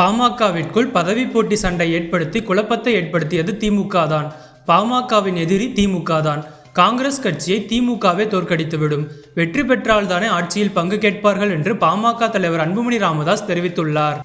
பாமகவிற்குள் பதவி போட்டி சண்டை ஏற்படுத்தி குழப்பத்தை ஏற்படுத்தியது திமுக தான் பாமகவின் எதிரி திமுக தான் காங்கிரஸ் கட்சியை திமுகவே தோற்கடித்துவிடும். வெற்றி பெற்றால்தானே ஆட்சியில் பங்கு கேட்பார்கள் என்று பாமக தலைவர் அன்புமணி ராமதாஸ் தெரிவித்துள்ளார்.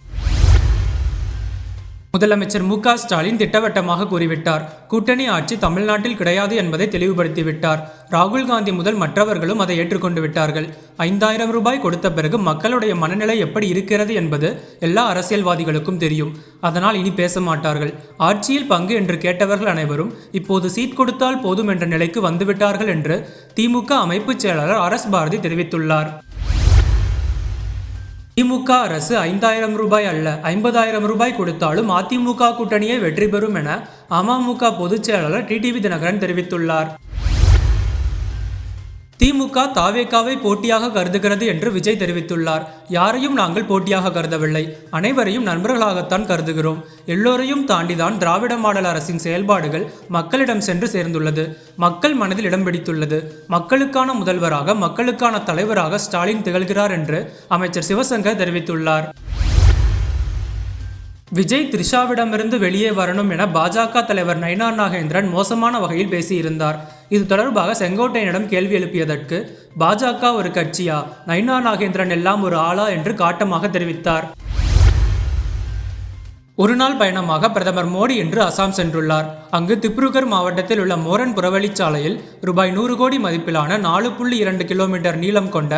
முதலமைச்சர் மு க ஸ்டாலின் திட்டவட்டமாக கூறிவிட்டார். கூட்டணி ஆட்சி தமிழ்நாட்டில் கிடையாது என்பதை தெளிவுபடுத்திவிட்டார். ராகுல் காந்தி முதல் மற்றவர்களும் அதை ஏற்றுக்கொண்டு விட்டார்கள். ஐந்தாயிரம் ரூபாய் கொடுத்த பிறகு மக்களுடைய மனநிலை எப்படி இருக்கிறது என்பது எல்லா அரசியல்வாதிகளுக்கும் தெரியும். அதனால் இனி பேச மாட்டார்கள். ஆட்சியில் பங்கு என்று கேட்டவர்கள் அனைவரும் இப்போது சீட் கொடுத்தால் போதும் என்ற நிலைக்கு வந்துவிட்டார்கள் என்று திமுக அமைப்புச் செயலாளர் அரஸ் பாரதி தெரிவித்துள்ளார். திமுக அரசு ஐந்தாயிரம் ரூபாய் அல்ல ஐம்பதாயிரம் ரூபாய் கொடுத்தாலும் அதிமுக கூட்டணியே வெற்றி பெறும் என அமமுக பொதுச் செயலாளர் டிடிவி தினகரன் தெரிவித்துள்ளார். திமுக தாவேக்காவை போட்டியாக கருதுகிறது என்று விஜய் தெரிவித்துள்ளார். யாரையும் நாங்கள் போட்டியாக கருதவில்லை. அனைவரையும் நண்பர்களாகத்தான் கருதுகிறோம். எல்லோரையும் தாண்டிதான் திராவிட மாடல் அரசின் செயல்பாடுகள் மக்களிடம் சென்று சேர்ந்துள்ளது. மக்கள் மனதில் இடம் பிடித்துள்ளது. மக்களுக்கான முதல்வராக மக்களுக்கான தலைவராக ஸ்டாலின் திகழ்கிறார் என்று அமைச்சர் சிவசங்கர் தெரிவித்துள்ளார். விஜய் த்ரிஷாவிடமிருந்து வெளியே வரணும் என பாஜக தலைவர் நயினார் நாகேந்திரன் மோசமான வகையில் பேசியிருந்தார். இது தொடர்பாக செங்கோட்டையனிடம் கேள்வி எழுப்பியதற்கு பாஜக ஒரு கட்சியா? நைனா நாகேந்திரன் எல்லாம் ஒரு ஆளா என்று காட்டமாக தெரிவித்தார். ஒரு நாள் பயணமாக பிரதமர் மோடி இன்று அசாம் சென்றுள்ளார். அங்கு திப்ருகர் மாவட்டத்தில் உள்ள மோரன் புறவழிச்சாலையில் ரூபாய் நூறு கோடி மதிப்பிலான நாலு புள்ளி இரண்டு கிலோமீட்டர் நீளம் கொண்ட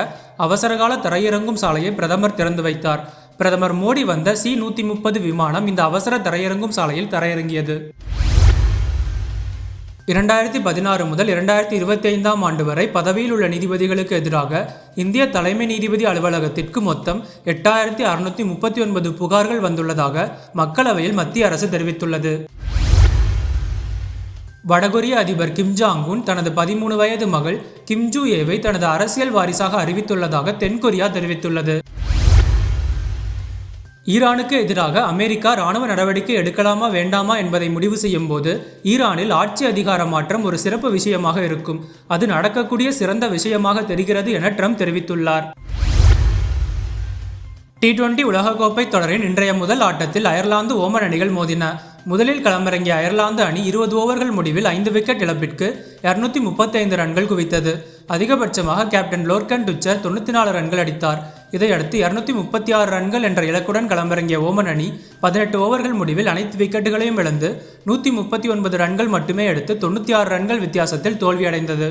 அவசரகால தரையிறங்கும் சாலையை பிரதமர் திறந்து வைத்தார். பிரதமர் மோடி வந்த சி நூற்றி முப்பது விமானம் இந்த அவசர தரையிறங்கும் சாலையில் தரையிறங்கியது. இரண்டாயிரத்தி பதினாறு முதல் இரண்டாயிரத்தி இருபத்தி ஐந்தாம் ஆண்டு வரை பதவியில் உள்ள நீதிபதிகளுக்கு எதிராக இந்திய தலைமை நீதிபதி அலுவலகத்திற்கு மொத்தம் எட்டாயிரத்தி அறுநூத்தி முப்பத்தி ஒன்பது புகார்கள் வந்துள்ளதாக மக்களவையில் மத்திய அரசு தெரிவித்துள்ளது. வடகொரிய அதிபர் கிம் உன் தனது பதிமூணு வயது மகள் கிம் ஜூ ஏவை தனது அரசியல் வாரிசாக அறிவித்துள்ளதாக தென்கொரியா தெரிவித்துள்ளது. ஈரானுக்கு எதிராக அமெரிக்கா ராணுவ நடவடிக்கை எடுக்கலாமா வேண்டாமா என்பதை முடிவு செய்யும் போது ஈரானில் ஆட்சி அதிகார மாற்றம் ஒரு சிறப்பு விஷயமாக இருக்கும். அது நடக்கக்கூடிய சிறந்த விஷயமாக தெரிகிறது என ட்ரம்ப் தெரிவித்துள்ளார். டி டுவெண்டி உலகக்கோப்பை தொடரின் இன்றைய முதல் ஆட்டத்தில் அயர்லாந்து ஓமன் அணிகள் மோதின. முதலில் களமிறங்கிய அயர்லாந்து அணி இருபது ஓவர்கள் முடிவில் ஐந்து விக்கெட் இழப்பிற்கு இருநூத்தி முப்பத்தைந்து ரன்கள் குவித்தது. அதிகபட்சமாக கேப்டன் லோர்கன் டுச்சர் தொண்ணூற்றி நாலு ரன்கள் அடித்தார். இதையடுத்து இருநூத்தி முப்பத்தி ஆறு ரன்கள் என்ற இலக்குடன் களமிறங்கிய ஓமன் அணி பதினெட்டு ஓவர்கள் முடிவில் அனைத்து விக்கெட்டுகளையும் இழந்து நூற்றி முப்பத்தி ஒன்பது ரன்கள் மட்டுமே எடுத்து தொண்ணூற்றி ஆறு ரன்கள் வித்தியாசத்தில் தோல்வியடைந்தது.